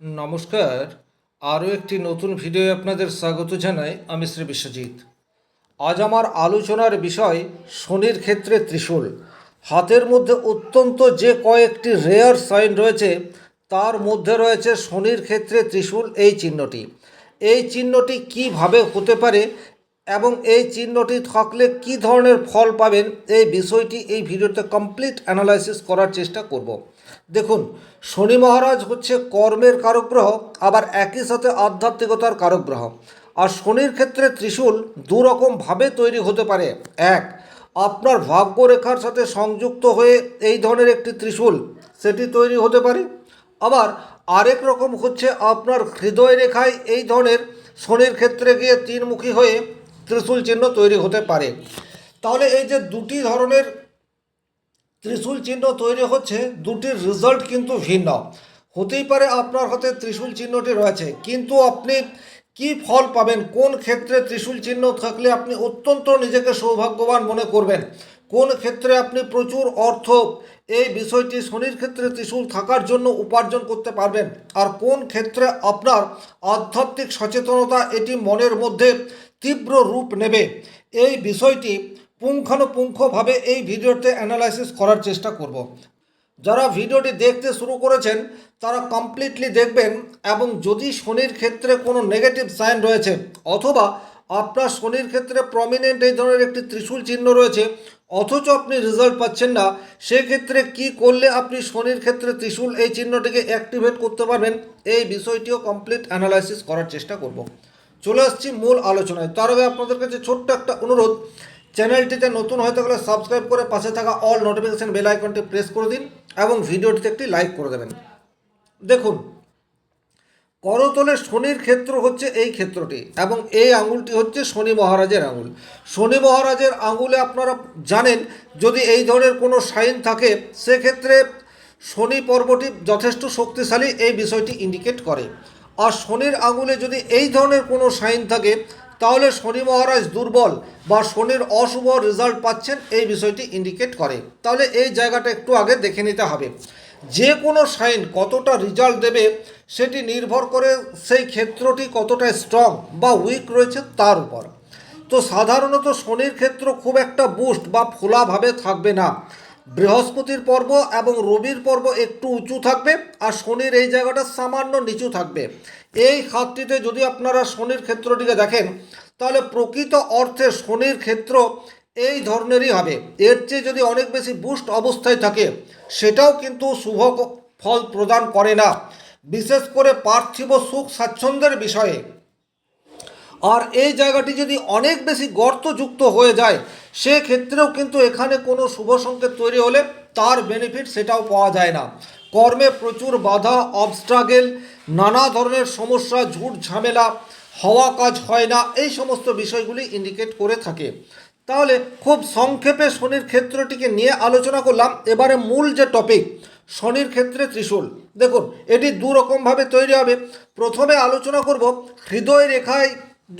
নমস্কার। আরও একটি নতুন ভিডিও আপনাদের স্বাগত জানাই আমি শ্রী বিশ্বজিৎ। আজ আমার আলোচনার বিষয় শনির ক্ষেত্রে ত্রিশূল। হাতের মধ্যে অত্যন্ত যে কয়েকটি রেয়ার সাইন রয়েছে, তার মধ্যে রয়েছে শনির ক্ষেত্রে ত্রিশূল এই চিহ্নটি। এই চিহ্নটি কীভাবে হতে পারে এবং এই চিহ্নটি থাকলে কি ধরনের ফল পাবেন, এই বিষয়টি এই ভিডিওতে কমপ্লিট অ্যানালাইসিস করার চেষ্টা করব। দেখুন, শনি মহারাজ হচ্ছে কর্মের কারক গ্রহ আবার একই সাথে আধ্যাত্মিকতার কারক গ্রহ আর শনির ক্ষেত্রে ত্রিশূল দু রকমভাবে তৈরি হতে পারে। এক, আপনার ভাগ্যরেখার সাথে সংযুক্ত হয়ে এই ধরনের একটি ত্রিশূল, সেটি তৈরি হতে পারে। আবার আরেক রকম হচ্ছে আপনার হৃদয় রেখায় এই ধরনের শনির ক্ষেত্রে গিয়ে তিনমুখী হয়ে ত্রিশূল চিহ্ন তৈরি হতে পারে। তাহলে এই যে দুটি ধরনের ত্রিশূল চিহ্ন তৈরি হচ্ছে, দুটির রেজাল্ট কিন্তু ভিন্ন। হতেই পারে আপনার হাতে ত্রিশূল চিহ্নটি রয়েছে, কিন্তু আপনি কি ফল পাবেন? কোন ক্ষেত্রে ত্রিশূল চিহ্ন থাকলে আপনি অত্যন্ত নিজেকে সৌভাগ্যবান মনে করবেন? কোন ক্ষেত্রে আপনি প্রচুর অর্থ, এই বিষয়টি শনির ক্ষেত্রে ত্রিশূল থাকার জন্য উপার্জন করতে পারবেন। আর কোন ক্ষেত্রে আপনার আধ্যাত্মিক সচেতনতা এটি মনের মধ্যে তীব্র রূপ নেবে? এই বিষয়টি পুঙ্খানুপুঙ্খভাবে এই ভিডিওতে অ্যানালাইসিস করার চেষ্টা করব। যারা ভিডিওটি দেখতে শুরু করেছেন, তারা কমপ্লিটলি দেখবেন এবং যদি শনির ক্ষেত্রে কোনো নেগেটিভ সাইন রয়েছে, অথবা আপনার শনির ক্ষেত্রে প্রমিনেন্ট এই ধরনের একটি ত্রিশূল চিহ্ন রয়েছে অথচ আপনি রেজাল্ট পাচ্ছেন না। সেক্ষেত্রে কি করলে আপনি শনির ক্ষেত্রে ত্রিশূল এই চিহ্নটিকে অ্যাক্টিভেট করতে পারবেন? এই বিষয়টিও কমপ্লিট অ্যানালাইসিস করার চেষ্টা করব। চলে আসছি মূল আলোচনায়। তার আগে আপনাদের কাছে ছোট্ট একটা অনুরোধ। চ্যানেলটিতে নতুন হয়ে থাকলে সাবস্ক্রাইব করে পাশে থাকা অল নোটিফিকেশান বেল আইকনটি প্রেস করে দিন এবং ভিডিওটিতে একটি লাইক করে দেবেন। দেখুন করতলের শনির ক্ষেত্র হচ্ছে এই ক্ষেত্রটি এবং এই আঙুলটি হচ্ছে শনি মহারাজের আঙুল। শনি মহারাজের আঙুলে আপনারা জানেন, যদি এই ধরনের কোনো সাইন থাকে, সেক্ষেত্রে শনি পর্বটি যথেষ্ট শক্তিশালী এই বিষয়টি ইন্ডিকেট করে। আর শনির আঙুলে যদি এই ধরনের কোনো সাইন থাকে, তাহলে শনি মহারাজ দুর্বল বা শনির অশুভ রেজাল্ট পাচ্ছেন এই বিষয়টি ইন্ডিকেট করে। তাহলে এই জায়গাটা একটু আগে দেখে নিতে হবে। যে কোনো সাইন কতটা রেজাল্ট দেবে সেটি নির্ভর করে সেই ক্ষেত্রটি কতটা স্ট্রং বা উইক রয়েছে তার উপর। তো সাধারণত শনির ক্ষেত্র খুব একটা বুস্ট বা ফোলাভাবে থাকবে না। বৃহস্পতির পর্ব এবং রবির পর্ব একটু উঁচু থাকবে আর শনির এই জায়গাটা সামান্য নিচু থাকবে। এই খাতটিতে যদি আপনারা শনির ক্ষেত্রটিকে দেখেন, তাহলে প্রকৃত অর্থে শনির ক্ষেত্র এই ধরনেরই হবে। এর চেয়ে যদি অনেক বেশি বুস্ট অবস্থায় থাকে, সেটাও কিন্তু শুভ ফল প্রদান করে না। বিশেষ করে পার্থিব সুখ স্বাচ্ছন্দ্যের বিষয়ে। আর এই জায়গাটি যদি অনেক বেশি গর্তযুক্ত হয়ে যায়, সেক্ষেত্রেও কিন্তু এখানে কোনো শুভ সংকেত তৈরি হলে তার বেনিফিট সেটাও পাওয়া যায় না। কর্মে প্রচুর বাধা অবস্ট্রাগেল নানা ধরনের সমস্যা, ঝুট ঝামেলা, হওয়া কাজ হয় না, এই সমস্ত বিষয়গুলি ইন্ডিকেট করে থাকে। তাহলে খুব সংক্ষেপে শনির ক্ষেত্রটিকে নিয়ে আলোচনা করলাম। এবারে মূল যে টপিক শনির ক্ষেত্রে ত্রিশূল। দেখুন, এটি দু রকমভাবে তৈরি হবে। প্রথমে আলোচনা করব হৃদয় রেখায়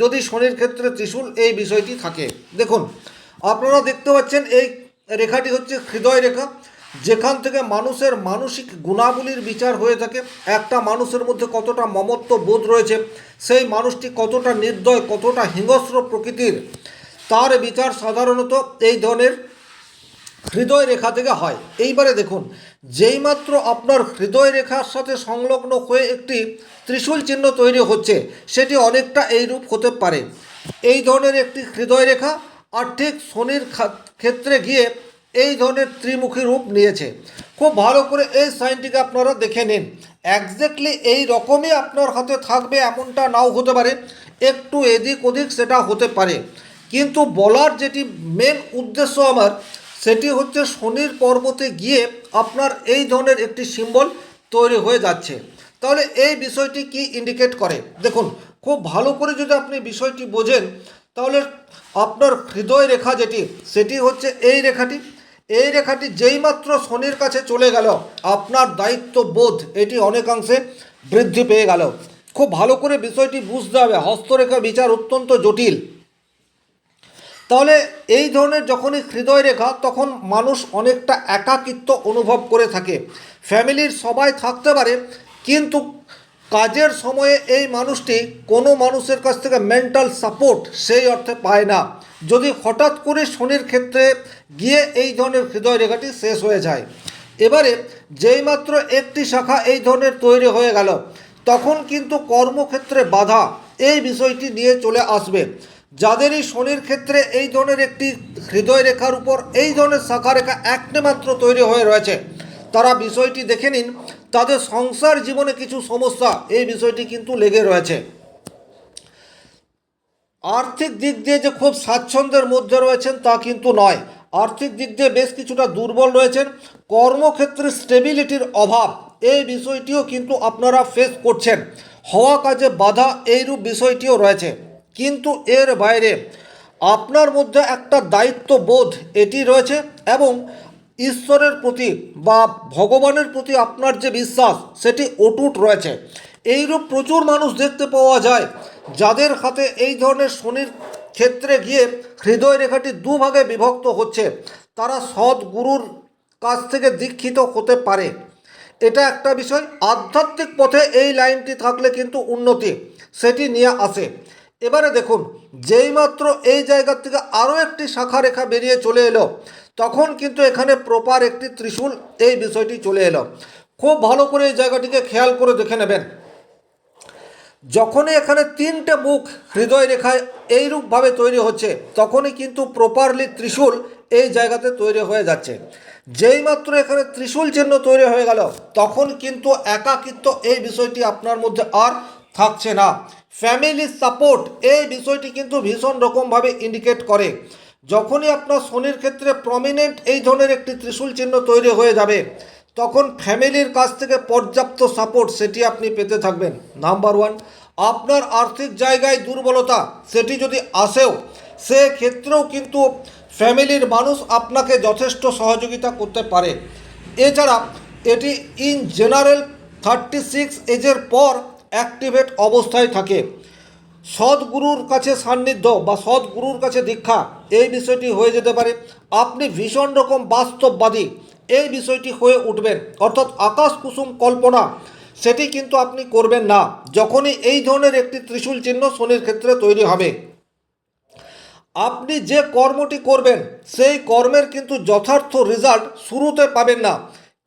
যদি শনির ক্ষেত্রে ত্রিশূল এই বিষয়টি থাকে। দেখুন, আপনারা দেখতে পাচ্ছেন এই রেখাটি হচ্ছে হৃদয় রেখা। যেখান থেকে মানুষের মানসিক গুণাবলীর বিচার হয়ে থাকে। একটা মানুষের মধ্যে কতটা মমত্ব বোধ রয়েছে, সেই মানুষটি কতটা নির্দয়, কতটা হিংস্র প্রকৃতির তার বিচার সাধারণত এই ধরনের হৃদয় রেখা থেকে হয়। এইবারে দেখুন, যেইমাত্র আপনার হৃদয় রেখার সাথে সংলগ্ন হয়ে একটি ত্রিশূল চিহ্ন তৈরি হচ্ছে, সেটি অনেকটা এই রূপ হতে পারে। এই ধরনের একটি হৃদয় রেখা, আর ঠিক শনির ক্ষেত্রে গিয়ে এই ধরনের ত্রিমুখী রূপ নিয়েছে। খুব ভালো করে এই সাইনটিকে আপনারা দেখে নিন। একজ্যাক্টলি এই রকমই আপনার হাতে থাকবে, এমনটা নাও হতে পারে। একটু এদিক ওদিক সেটা হতে পারে। কিন্তু বলার যেটি মেন উদ্দেশ্য আমার, সেটি হচ্ছে শনির পর্বতে গিয়ে আপনার এই ধরনের একটি সিম্বল তৈরি হয়ে যাচ্ছে। তাহলে এই বিষয়টি কি ইন্ডিকেট করে? দেখুন, খুব ভালো করে যদি আপনি বিষয়টি বোঝেন, তাহলে আপনার হৃদয় রেখা যেটি, সেটি হচ্ছে এই রেখাটি। এই রেখাটি যেইমাত্র শনির কাছে চলে গেল, আপনার দায়িত্ব বোধ এটি অনেকাংশে বৃদ্ধি পেয়ে গেল। খুব ভালো করে বিষয়টি বুঝতে হবে। হস্তরেখা বিচার অত্যন্ত জটিল। তাহলে এই ধরনের যখনই হৃদয় রেখা তখন মানুষ অনেকটা একাকিত্ব অনুভব করে থাকে। ফ্যামিলির সবাই থাকতে পারে, কিন্তু কাজের সময়ে এই মানুষটি কোনো মানুষের কাছ থেকে মেন্টাল সাপোর্ট সেই অর্থে পায় না। যদি হঠাৎ করে শনির ক্ষেত্রে গিয়ে এই ধরনের হৃদয় রেখাটি শেষ হয়ে যায়। এবারে যেইমাত্র একটি শাখা এই ধরনের তৈরি হয়ে গেল, তখন কিন্তু কর্মক্ষেত্রে বাধা এই বিষয়টি নিয়ে চলে আসবে। যাদেরই শনির ক্ষেত্রে এই ধরনের একটি হৃদয় রেখার উপর এই ধরনের শাখা রেখা একটি মাত্র তৈরি হয়ে রয়েছে, তারা বিষয়টি দেখে নিন। তাদের সংসার জীবনে কিছু সমস্যা, এই বিষয়টি কিন্তু লেগে রয়েছে। আর্থিক দিক দিয়ে যে খুব স্বাচ্ছন্দ্যের মধ্যে রয়েছেন তা কিন্তু নয়। আর্থিক দিক দিয়ে বেশ কিছুটা দুর্বল রয়েছেন। কর্মক্ষেত্রে স্টেবিলিটির অভাব, এই বিষয়টিও কিন্তু আপনারা ফেস করছেন। হওয়া কাজে বাধা এইরূপ বিষয়টিও রয়েছে। কিন্তু এর বাইরে আপনার মধ্যে একটা দায়িত্ববোধ এটি রয়েছে এবং ঈশ্বরের প্রতি বা ভগবানের প্রতি আপনার যে বিশ্বাস, সেটি অটুট রয়েছে। এইরূপ প্রচুর মানুষ দেখতে পাওয়া যায়, যাদের হাতে এই ধরনের শনির ক্ষেত্রে গিয়ে হৃদয় রেখাটি দুভাগে বিভক্ত হচ্ছে। তারা সৎ গুরুর কাছ থেকে দীক্ষিত হতে পারে। এটা একটা বিষয়। আধ্যাত্মিক পথে এই লাইনটি থাকলে কিন্তু উন্নতি সেটি নিয়ে আসে। এবারে দেখুন যেইমাত্র এই জায়গা থেকে আরও একটি শাখা রেখা বেরিয়ে চলে এলো, তখন কিন্তু এখানে প্রপার একটি ত্রিশূল এই বিষয়টি চলে এলো। খুব ভালো করে এই জায়গাটিকে খেয়াল করে দেখে নেবেন। যখনই এখানে তিনটে মুখ হৃদয় রেখায় এইরূপভাবে তৈরি হচ্ছে, তখনই কিন্তু প্রপারলি ত্রিশূল এই জায়গাতে তৈরি হয়ে যাচ্ছে। যেই মাত্র এখানে ত্রিশূল চিহ্ন তৈরি হয়ে গেল, তখন কিন্তু একাকিত্ব এই বিষয়টি আপনার মধ্যে আর থাকছে না। ফ্যামিলি সাপোর্ট এই বিষয়টি কিন্তু ভীষণ রকমভাবে ইন্ডিকেট করে। যখনই আপনার শনির ক্ষেত্রে প্রমিনেন্ট এই ধরনের একটি ত্রিশূল চিহ্ন তৈরি হয়ে যাবে, তখন ফ্যামিলির কাছ থেকে পর্যাপ্ত সাপোর্ট সেটি আপনি পেতে থাকবেন। নাম্বার ওয়ান আপনার আর্থিক জায়গায় দুর্বলতা সেটি যদি আসেও সে ক্ষেত্রেও কিন্তু ফ্যামিলির মানুষ আপনাকে যথেষ্ট সহযোগিতা করতে পারে। এছাড়া এটি ইন জেনারেল থার্টি সিক্স এজের পর অ্যাক্টিভেট অবস্থায় থাকে। সদ্গুরুর কাছে সান্নিধ্য বা সদ্গুরুর কাছে দীক্ষা, এই বিষয়টি হয়ে যেতে পারে। আপনি ভীষণ রকম বাস্তববাদী, এই বিষয়টি হয়ে উঠবেন। অর্থাৎ আকাশ কুসুম কল্পনা, সেটি কিন্তু আপনি করবেন না। যখনই এই ধরনের একটি ত্রিশূল চিহ্ন শনির ক্ষেত্রে তৈরি হবে। আপনি যে কর্মটি করবেন, সেই কর্মের কিন্তু যথার্থ রেজাল্ট শুরুতে পাবেন না।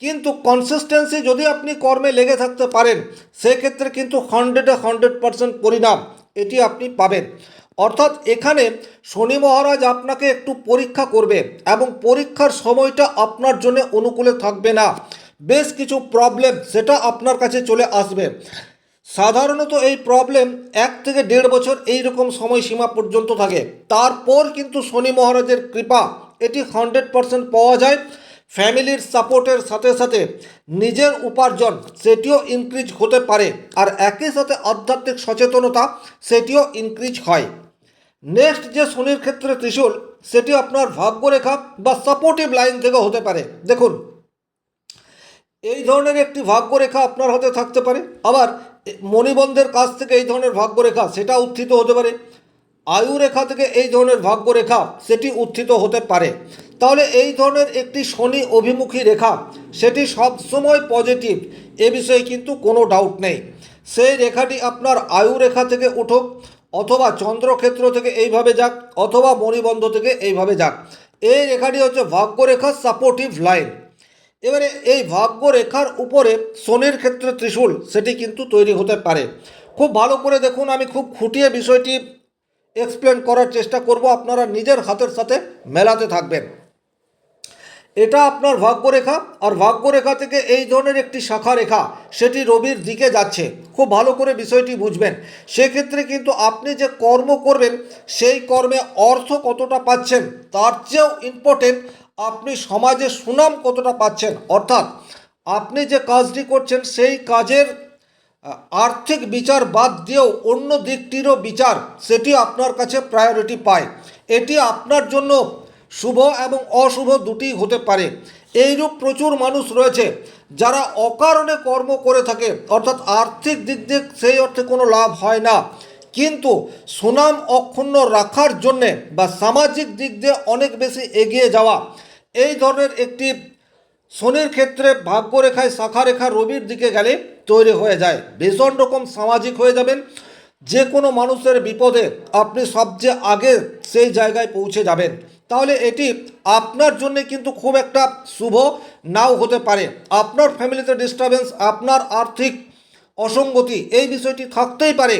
কিন্তু কনসিস্টেন্সি যদি আপনি কর্মে লেগে থাকতে পারেন, সেক্ষেত্রে কিন্তু হান্ড্রেডে হান্ড্রেড পারসেন্ট পরিণাম এটি আপনি পাবেন। অর্থাৎ এখানে শনি মহারাজ আপনাকে একটু পরীক্ষা করবে এবং পরীক্ষার সময়টা আপনার জন্য অনুকূলে থাকবে না। বেশ কিছু প্রবলেম সেটা আপনার কাছে চলে আসবে। সাধারণত এই প্রবলেম এক থেকে দেড় বছর এই রকম সময়সীমা পর্যন্ত থাকে। তারপর কিন্তু শনি মহারাজের কৃপা, এটি হান্ড্রেড পারসেন্ট পাওয়া যায়। ফ্যামিলির সাপোর্টের সাথে সাথে নিজের উপার্জন সেটিও ইনক্রিজ হতে পারে আর একই সাথে আধ্যাত্মিক সচেতনতা সেটিও ইনক্রিজ হয়। নেক্সট যে শনির ক্ষেত্রে ত্রিশূল, সেটি আপনার ভাগ্যরেখা বা সাপোর্টিভ লাইন থেকে হতে পারে। দেখুন, এই ধরনের একটি ভাগ্যরেখা আপনার হাতে থাকতে পারে। আবার মণিবন্ধের কাছ থেকে এই ধরনের ভাগ্যরেখা সেটা উত্থিত হতে পারে। আয়ু রেখা থেকে এই ধরনের ভাগ্যরেখা সেটি উত্থিত হতে পারে। তাহলে এই ধরনের একটি শনি অভিমুখী রেখা, সেটি সবসময় পজিটিভ এ বিষয়ে কিন্তু কোনো ডাউট নেই। সেই রেখাটি আপনার আয়ু রেখা থেকে উঠুক, অথবা চন্দ্রক্ষেত্র থেকে এইভাবে যাক, অথবা মণিবন্ধ থেকে এইভাবে যাক। এই রেখাটি হচ্ছে ভাগ্যরেখার সাপোর্টিভ লাইন এবারে এই ভাগ্য রেখার উপরে শনির ক্ষেত্রে ত্রিশূল, সেটি কিন্তু তৈরি হতে পারে। খুব ভালো করে দেখুন, আমি খুব খুঁটিয়ে বিষয়টি এক্সপ্লেন করার চেষ্টা করব। আপনারা নিজের হাতের সাথে মেলাতে থাকবেন। এটা আপনার ভাগ্যরেখা। আর ভাগ্যরেখা থেকে এই ধরনের একটি শাখা রেখা, সেটি রবির দিকে যাচ্ছে। খুব ভালো করে বিষয়টি বুঝবেন। সেক্ষেত্রে কিন্তু আপনি যে কর্ম করবেন, সেই কর্মে অর্থ কতটা পাচ্ছেন, তার চেয়েও ইম্পর্টেন্ট আপনি সমাজে সুনাম কতটা পাচ্ছেন। অর্থাৎ আপনি যে কাজটি করছেন, সেই কাজের আর্থিক বিচার বাদ দিয়েও অন্য দিকটিরও বিচার, সেটি আপনার কাছে প্রায়োরিটি পায়। এটি আপনার জন্য শুভ এবং অশুভ দুটি হতে পারে। এইরূপ প্রচুর মানুষ রয়েছে যারা অকারণে কর্ম করে থাকে, অর্থাৎ আর্থিক দিক দিয়ে সেই অর্থে কোনো লাভ হয় না। কিন্তু সুনাম অক্ষুণ্ণ রাখার জন্যে বা সামাজিক দিক দিয়ে অনেক বেশি এগিয়ে যাওয়া, এই ধরনের একটি শনির ক্ষেত্রে ভাগ্যরেখায় শাখারেখা রবির দিকে গেলে তৈরি হয়ে যায়। ভীষণ রকম সামাজিক হয়ে যাবেন। যে কোনো মানুষের বিপদে আপনি সবচেয়ে আগে সেই জায়গায় পৌঁছে যাবেন। তাহলে এটি আপনার জন্য কিন্তু খুব একটা শুভ নাও হতে পারে। আপনার ফ্যামিলিতে ডিস্টারবেন্স আপনার আর্থিক অসঙ্গতি এই বিষয়টি থাকতেই পারে।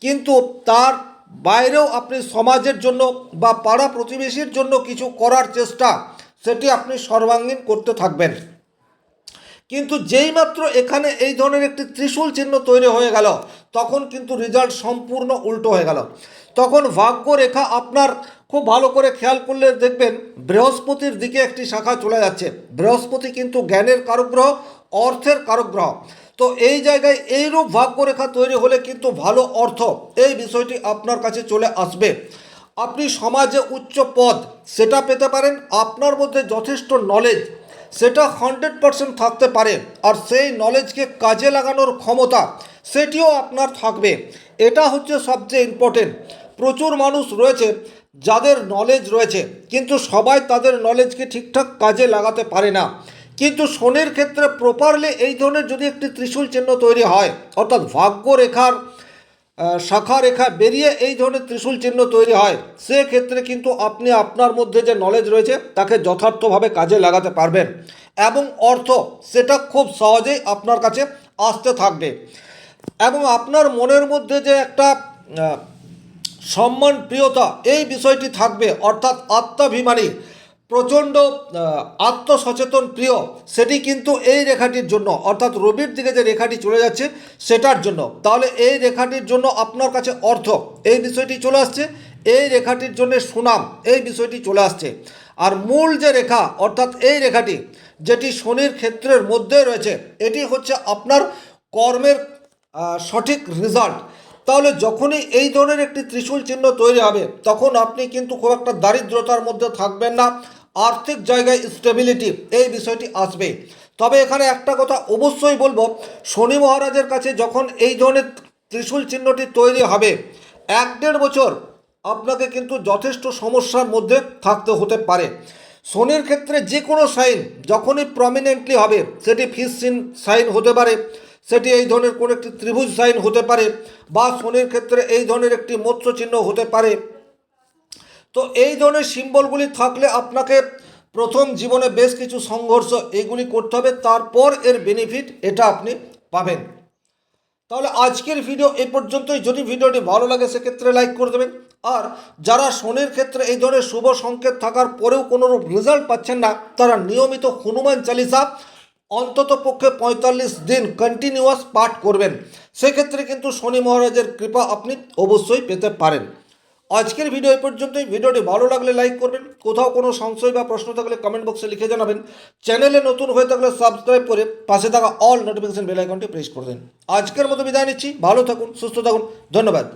কিন্তু তার বাইরেও আপনি সমাজের জন্য বা পাড়া প্রতিবেশীর জন্য কিছু করার চেষ্টা সেটি আপনি সর্বাঙ্গীন করতে থাকবেন। কিন্তু যেইমাত্র এখানে এই ধরনের একটি ত্রিশূল চিহ্ন তৈরি হয়ে গেল, তখন কিন্তু রেজাল্ট সম্পূর্ণ উল্টো হয়ে গেল। তখন ভাগ্য রেখা আপনার খুব ভালো করে খেয়াল করলে দেখবেন, বৃহস্পতির দিকে একটি শাখা চলে যাচ্ছে। বৃহস্পতি কিন্তু জ্ঞানের কারগ্রহ অর্থের কারগ্রহ তো এই জায়গায় এইরূপ ভাগ্যরেখা তৈরি হলে কিন্তু ভালো অর্থ, এই বিষয়টি আপনার কাছে চলে আসবে। আপনি সমাজে উচ্চ পদ, সেটা পেতে পারেন, আপনার মধ্যে যথেষ্ট নলেজ সেটা হান্ড্রেড পারসেন্ট থাকতে পারে, আর সেই নলেজকে কাজে লাগানোর ক্ষমতা, সেটিও আপনার থাকবে। এটা হচ্ছে সবচেয়ে ইম্পর্টেন্ট প্রচুর মানুষ রয়েছে যাদের নলেজ রয়েছে, কিন্তু সবাই তাদের নলেজকে ঠিকঠাক কাজে লাগাতে পারে না। কিন্তু শনির ক্ষেত্রে প্রপারলি এই ধরনের যদি একটি ত্রিশূল চিহ্ন তৈরি হয়, অর্থাৎ ভাগ্য রেখার শাখা রেখা বেরিয়ে এই ধরনের ত্রিশূল চিহ্ন তৈরি হয়। সেক্ষেত্রে কিন্তু আপনি আপনার মধ্যে যে নলেজ রয়েছে, তাকে যথার্থভাবে কাজে লাগাতে পারবেন। এবং অর্থ, সেটা খুব সহজেই আপনার কাছে আসতে থাকবে। এবং আপনার মনের মধ্যে যে একটা সম্মান প্রিয়তা, এই বিষয়টি থাকবে। অর্থাৎ আত্মাভিমানী। প্রচণ্ড আত্মসচেতন, প্রিয়। সেটি কিন্তু এই রেখাটির জন্য, অর্থাৎ রবির দিকে যে রেখাটি চলে যাচ্ছে, সেটার জন্য। তাহলে এই রেখাটির জন্য আপনার কাছে অর্থ। এই বিষয়টি চলে আসছে, এই রেখাটির জন্য সুনাম, এই বিষয়টি চলে আসছে। আর মূল যে রেখা, অর্থাৎ এই রেখাটি, যেটি শনির ক্ষেত্রের মধ্যে রয়েছে, এটি হচ্ছে আপনার কর্মের সঠিক রেজাল্ট তাহলে যখনই এই ধরনের একটি ত্রিশূল চিহ্ন তৈরি হবে, তখন আপনি কিন্তু খুব একটা দারিদ্রতার মধ্যে থাকবেন না। আর্থিক জায়গায় স্টেবিলিটি এই বিষয়টি আসবে। তবে এখানে একটা কথা অবশ্যই বলব, শনি মহারাজের কাছে যখন এই ধরনের ত্রিশূল চিহ্নটি তৈরি হবে, এক দেড় বছর আপনাকে কিন্তু যথেষ্ট সমস্যার মধ্যে থাকতে হতে পারে। শনির ক্ষেত্রে যে কোনো সাইন যখনই প্রমিনেন্টলি হবে, সেটি ফিস সাইন হতে পারে, সেটি এই ধরনের কোনো একটি ত্রিভুজ সাইন হতে পারে, বা শনির ক্ষেত্রে এই ধরনের একটি মৎস্য চিহ্ন হতে পারে। তো এই ধরনের সিম্বলগুলি থাকলে আপনাকে প্রথম জীবনে বেশ কিছু সংঘর্ষ এইগুলি করতে হবে, তারপর এর বেনিফিট এটা আপনি পাবেন। তাহলে আজকের ভিডিও এই পর্যন্তই। যদি ভিডিওটি ভালো লাগে, সেক্ষেত্রে লাইক করে দেবেন। আর যারা শনির ক্ষেত্রে এই ধরনের শুভ সংকেত থাকার পরেও কোনো রেজাল্ট পাচ্ছেন না, তারা নিয়মিত হনুমান চালিসা অন্তত পক্ষে পঁয়তাল্লিশ দিন কন্টিনিউয়াস পাঠ করবেন। সেক্ষেত্রে কিন্তু শনি মহারাজের কৃপা আপনি অবশ্যই পেতে পারেন। আজকের ভিডিও এ পর্যন্তই। ভিডিওটি ভালো লাগলে লাইক করবেন। কোথাও কোনো সংশয় বা প্রশ্ন থাকলে কমেন্ট বক্সে লিখে জানাবেন। চ্যানেলে নতুন হয়ে থাকলে সাবস্ক্রাইব করে পাশে থাকা অল নোটিফিকেশন বেল আইকনটি প্রেস করে দিন। আজকের মতো বিদায় নিচ্ছি। ভালো থাকুন, সুস্থ থাকুন। ধন্যবাদ।